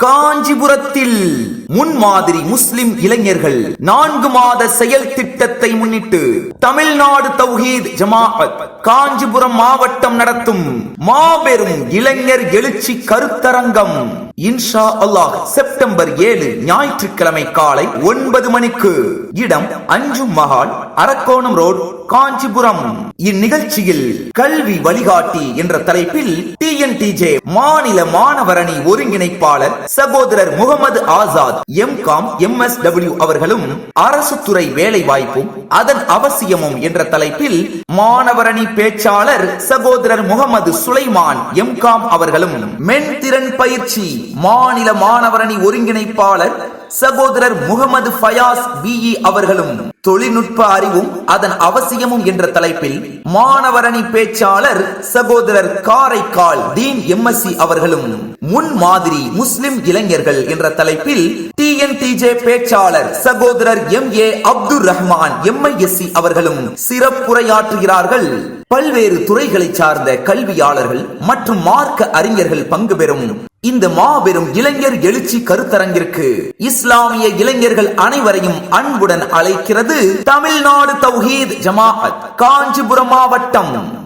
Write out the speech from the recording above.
காஞ்சிபுரத்தில் முன்மாதிரி முஸ்லிம் இளைஞர்கள் நான்கு மாத செயல் திட்டத்தை முன்னிட்டு தமிழ்நாடு தௌஹீத் ஜமாஅத் காஞ்சிபுரம் மாவட்டம் நடத்தும் மாபெரும் இளைஞர் எழுச்சி கருத்தரங்கம் இன்ஷா அல்லாஹ் செப்டம்பர் ஏழு ஞாயிற்றுக்கிழமை காலை ஒன்பது மணிக்கு. இடம் அஞ்சு மகால் அரக்கோணம் ரோட் காஞ்சிபுரம். இந்நிகழ்ச்சியில் கல்வி வழிகாட்டி என்ற தலைப்பில் டிஎன்டிஜே மாநில மாணவரணி ஒருங்கிணைப்பாளர் சகோதரர் Mohammed Azad M Com M S W அவர்களும் அரசு துறை வேலை வாய்ப்பும் அதன் அவசியமும் என்ற தலைப்பில் மாணவரணி பேச்சாளர் சகோதரர் முகமது சுலைமான் எம் காம் அவர்களும் மென்திறன் பயிற்சி மாநில மாணவரணி ஒருங்கிணைப்பாளர் சகோதரர் முகமது ஃபயாஸ் பிஇ அவர்களும் தொழில்நுட்ப அறிவும் அதன் அவசியமும் என்ற தலைப்பில் மாணவரணி பேச்சாளர் சகோதரர் காரைக்கால் டீன் எம்எஸ்சி அவர்களும் முன் மாதிரி முஸ்லிம் இளைஞர்கள் என்ற தலைப்பில் டிஎன்டிஜே பேச்சாளர் சகோதரர் M. A. Abdul Rahman MISc அவர்களும் சிறப்புரையாற்றுகிறார்கள். பல்வேறு துறைகளை சார்ந்த கல்வியாளர்கள் மற்றும் மார்க்க அறிஞர்கள் பங்கு பெறும் இந்த மாபெரும் இளைஞர் எழுச்சி கருத்தரங்கிற்கு இஸ்லாமிய இளைஞர்கள் அனைவரையும் அன்புடன் அழைக்கிறது தமிழ்நாடு தௌஹீத் ஜமாஅத் காஞ்சிபுரம் மாவட்டம்.